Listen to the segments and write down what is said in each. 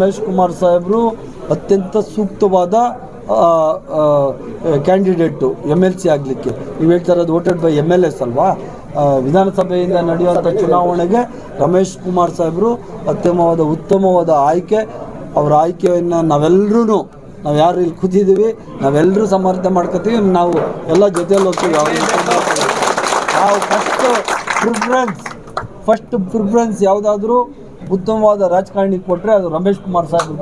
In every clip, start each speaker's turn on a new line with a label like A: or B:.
A: ರಮೇಶ್ ಕುಮಾರ್ ಸಾಹೇಬರು ಅತ್ಯಂತ ಸೂಕ್ತವಾದ ಕ್ಯಾಂಡಿಡೇಟು ಎಂ ಎಲ್ ಸಿ ಆಗಲಿಕ್ಕೆ. ನೀವು ಹೇಳ್ತಾ ಇರೋದು voted by M L S ಅಲ್ವಾ ವಿಧಾನಸಭೆಯಿಂದ ನಡೆಯುವಂಥ ಚುನಾವಣೆಗೆ ರಮೇಶ್ ಕುಮಾರ್ ಸಾಹೇಬರು ಅತ್ಯಮವಾದ ಉತ್ತಮವಾದ ಆಯ್ಕೆ. ಅವರ ಆಯ್ಕೆಯನ್ನು ನಾವೆಲ್ಲರೂ ನಾವು ಯಾರು ಇಲ್ಲಿ ಕೂತಿದ್ದೀವಿ ನಾವೆಲ್ಲರೂ ಸಮರ್ಥನೆ ಮಾಡ್ಕೋತೀವಿ, ನಾವು ಎಲ್ಲ ಜೊತೆಯಲ್ಲಿ ಹೋಗ್ತೀವಿ. ನಾವು ಫಸ್ಟ್, ಪ್ರಿಫರೆನ್ಸ್ ಫಸ್ಟ್ ಪ್ರಿಫರೆನ್ಸ್ ಯಾವುದಾದ್ರೂ ಉತ್ತಮವಾದ ರಾಜಕಾರಣಿ ಕೊಟ್ಟರೆ ಅದು ರಮೇಶ್ ಕುಮಾರ್ ಸಾಹೇಬ್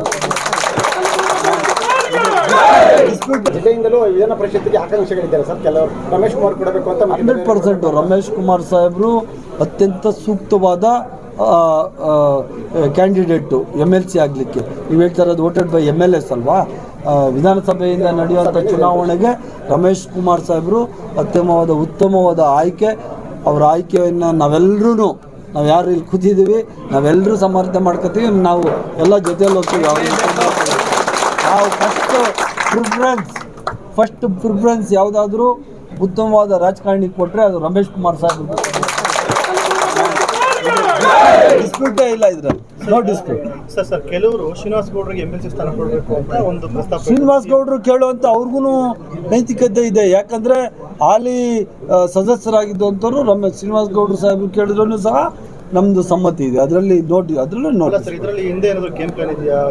B: ಜಿಲ್ಲೆಯಿಂದಲೂ ವಿಧಾನ ಪರಿಷತ್ತಿಗೆ ಆಕಾಂಕ್ಷೆಗಳಿದ್ದಾರೆ ಸರ್. ಕೆಲವರು ರಮೇಶ್ ಕುಮಾರ್ ಕೊಡಬೇಕು ಅಂತ
A: ಹಂಡ್ರೆಡ್ ಪರ್ಸೆಂಟು ರಮೇಶ್ ಕುಮಾರ್ ಸಾಹೇಬರು ಅತ್ಯಂತ ಸೂಕ್ತವಾದ ಕ್ಯಾಂಡಿಡೇಟು ಎಂ ಎಲ್ ಸಿ ಆಗಲಿಕ್ಕೆ. ನೀವು ಹೇಳ್ತಾ ಇರೋದು voted by M L S ಅಲ್ವಾ ವಿಧಾನಸಭೆಯಿಂದ ನಡೆಯುವಂಥ ಚುನಾವಣೆಗೆ ರಮೇಶ್ ಕುಮಾರ್ ಸಾಹೇಬರು ಅತ್ಯಮವಾದ ಉತ್ತಮವಾದ ಆಯ್ಕೆ. ಅವರ ಆಯ್ಕೆಯನ್ನು ನಾವೆಲ್ಲರೂ ನಾವು ಯಾರು ಇಲ್ಲಿ ಕೂತಿದ್ದೀವಿ ನಾವೆಲ್ಲರೂ ಸಮರ್ಥನೆ ಮಾಡ್ಕೋತೀವಿ ನಾವು ಎಲ್ಲ ಜೊತೆಯಲ್ಲಿ ಹೋಗ್ತೀವಿ. ನಾವು ಫಸ್ಟ್ ಪ್ರಿಫರೆನ್ಸ್ ಫಸ್ಟ್ ಪ್ರಿಫರೆನ್ಸ್ ಯಾವುದಾದ್ರೂ ಉತ್ತಮವಾದ ರಾಜಕಾರಣಿ ಕೊಟ್ಟರೆ ಅದು ರಮೇಶ್ ಕುಮಾರ್ ಸಾಹೇಬ್ ಡಿಸ್ಪ್ಯೂಟೇ ಇಲ್ಲ ಇದ್ರಲ್ಲಿ. ನೋ ಡಿಸ್ಪ್ಯೂಟ್
B: ಸರ್ ಸರ್ ಕೆಲವರು ಶ್ರೀನಿವಾಸ್ ಗೌಡರಿಗೆ ಎಂ ಎಲ್ ಸಿ ಸ್ಥಾನ ಕೊಡಬೇಕು ಅಂತ ಒಂದು
A: ಶ್ರೀನಿವಾಸ್ ಗೌಡರು ಕೇಳುವಂಥ ಅವ್ರಿಗೂ ನೈತಿಕತೆ ಇದೆ. ಯಾಕಂದರೆ ಹಾಲಿ ಸದಸ್ಯರಾಗಿದ್ದಂಥವ್ರು ರಮೇಶ್ ಶ್ರೀನಿವಾಸ್ ಗೌಡರು ಸಾಹೇಬ್ ಕೇಳಿದ್ರು ಸಹ ನಮ್ಮದು ಸಮ್ಮತಿ ಇದೆ. ಅದರಲ್ಲಿ ನೋಡಿ ಅದರಲ್ಲೂ ನೋಡಿ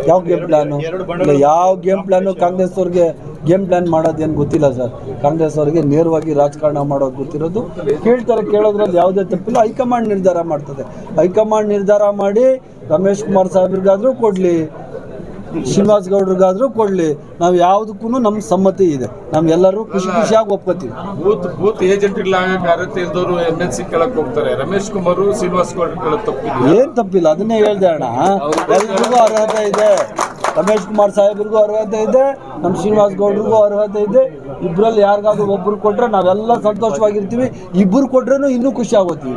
A: ಯಾವ ಗೇಮ್ ಪ್ಲಾನು ಇಲ್ಲ ಯಾವ ಗೇಮ್ ಪ್ಲಾನು ಕಾಂಗ್ರೆಸ್ ಅವ್ರಿಗೆ ಗೇಮ್ ಪ್ಲಾನ್ ಮಾಡೋದೇನು ಗೊತ್ತಿಲ್ಲ ಸರ್. ಕಾಂಗ್ರೆಸ್ ಅವರಿಗೆ ನೇರವಾಗಿ ರಾಜಕಾರಣ ಮಾಡೋದು ಗೊತ್ತಿರೋದು. ಕೇಳ್ತಾರೆ ಕೇಳೋದ್ರಲ್ಲಿ ಯಾವುದೇ ತಪ್ಪಿಲ್ಲ. ಹೈಕಮಾಂಡ್ ನಿರ್ಧಾರ ಮಾಡ್ತದೆ. ಹೈಕಮಾಂಡ್ ನಿರ್ಧಾರ ಮಾಡಿ ರಮೇಶ್ ಕುಮಾರ್ ಸಾಹೇಬ್ರಿಗಾದ್ರೂ ಕೊಡಲಿ. ಶ್ರೀನಿವಾಸ್ ಗೌಡ್ರಿಗಾದ್ರೂ ಕೊಡಲಿ. ನಾವು ಯಾವುದಕ್ಕೂ ನಮ್ಮ ಸಮ್ಮತಿ ಇದೆ. ನಮ್ಗೆಲ್ಲರೂ ಖುಷಿ ಖುಷಿಯಾಗಿ ಒಪ್ಕೋತೀವಿ.
C: ಬೂತ್ ಬೂತ್ ಏಜೆಂಟ್ಗಳಾಗಕ್ಕೆ ಅರ್ಹತೆ ಇಲ್ದವರು ಎಂ ಎಲ್ ಸಿ ಕೇಳಕ್ ಹೋಗ್ತಾರೆ. ರಮೇಶ್ ಕುಮಾರ್ ಶ್ರೀನಿವಾಸ ಗೌಡ ಕೇಳಕ್ ತಪ್ಪಿಲ್ಲ
A: ಏನ್ ತಪ್ಪಿಲ್ಲ ಅದನ್ನೇ ಹೇಳ್ದೆ ಅಣ್ಣ. ಎಲ್ರಿಗೂ ಅರ್ಹತೆ ಇದೆ. ರಮೇಶ್ ಕುಮಾರ್ ಸಾಹೇಬ್ರಿಗೂ ಅರ್ಹತೆ ಇದೆ ನಮ್ಮ ಶ್ರೀನಿವಾಸ್ ಗೌಡ್ರಿಗೂ ಅರ್ಹತೆ ಇದೆ. ಇಬ್ಬರಲ್ಲಿ ಯಾರಿಗಾದ್ರೂ ಒಬ್ರು ಕೊಟ್ಟರೆ ನಾವೆಲ್ಲ ಸಂತೋಷವಾಗಿರ್ತೀವಿ. ಇಬ್ಬರು ಕೊಟ್ರೂ ಇನ್ನೂ ಖುಷಿ ಆಗೋತೀವಿ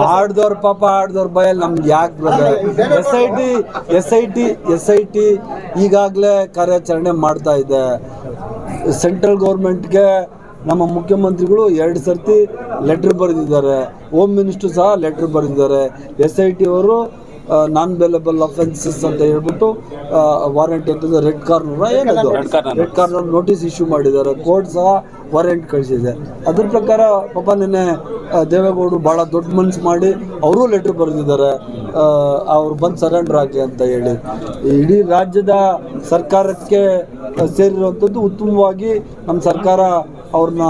A: ಮಾಡಿದವ್ರ ಪಾಪ ಆಡ್ದವ್ರ ಭಯ ನಮ್ಗೆ ಯಾಕೆ S I T S I T S I T ಈಗಾಗಲೇ ಕಾರ್ಯಾಚರಣೆ ಮಾಡ್ತಾ ಇದೆ. ಸೆಂಟ್ರಲ್ ಗೌರ್ಮೆಂಟ್ಗೆ ನಮ್ಮ ಮುಖ್ಯಮಂತ್ರಿಗಳು ಎರಡು ಸರ್ತಿ ಲೆಟ್ರ್ ಬರೆದಿದ್ದಾರೆ. ಹೋಮ್ ಮಿನಿಸ್ಟ್ರು ಸಹ ಲೆಟ್ರ್ ಬರೆದಿದ್ದಾರೆ. ಎಸ್ ಐ ಟಿ ಅವರು ನಾನ್ ಬೆಲೆಬಲ್ ಅಫೆನ್ಸಸ್ ಅಂತ ಹೇಳ್ಬಿಟ್ಟು ವಾರೆಂಟ್ ಅಂತ ರೆಡ್ ಕಾರ್ನರ್ ಏನದು? ರೆಡ್ ಕಾರ್ನರ್ ನೋಟಿಸ್ ಇಶ್ಯೂ ಮಾಡಿದ್ದಾರೆ. ಕೋರ್ಟ್ ಸಹ ವಾರೆಂಟ್ ಕಳಿಸಿದೆ. ಅದ್ರ ಪ್ರಕಾರ ಪಾಪ ನಿನ್ನೆ ದೇವೇಗೌಡರು ಭಾಳ ದೊಡ್ಡ ಮನ್ಸು ಮಾಡಿ ಅವರು ಲೆಟ್ರ್ ಬರೆದಿದ್ದಾರೆ. ಅವ್ರು ಬಂದು ಸರೆಂಡರ್ ಆಗಲಿ ಅಂತ ಹೇಳಿ. ಇಡೀ ರಾಜ್ಯದ ಸರ್ಕಾರಕ್ಕೆ ಸೇರಿರುವಂಥದ್ದು ಉತ್ತಮವಾಗಿ ನಮ್ಮ ಸರ್ಕಾರ ಅವ್ರನ್ನ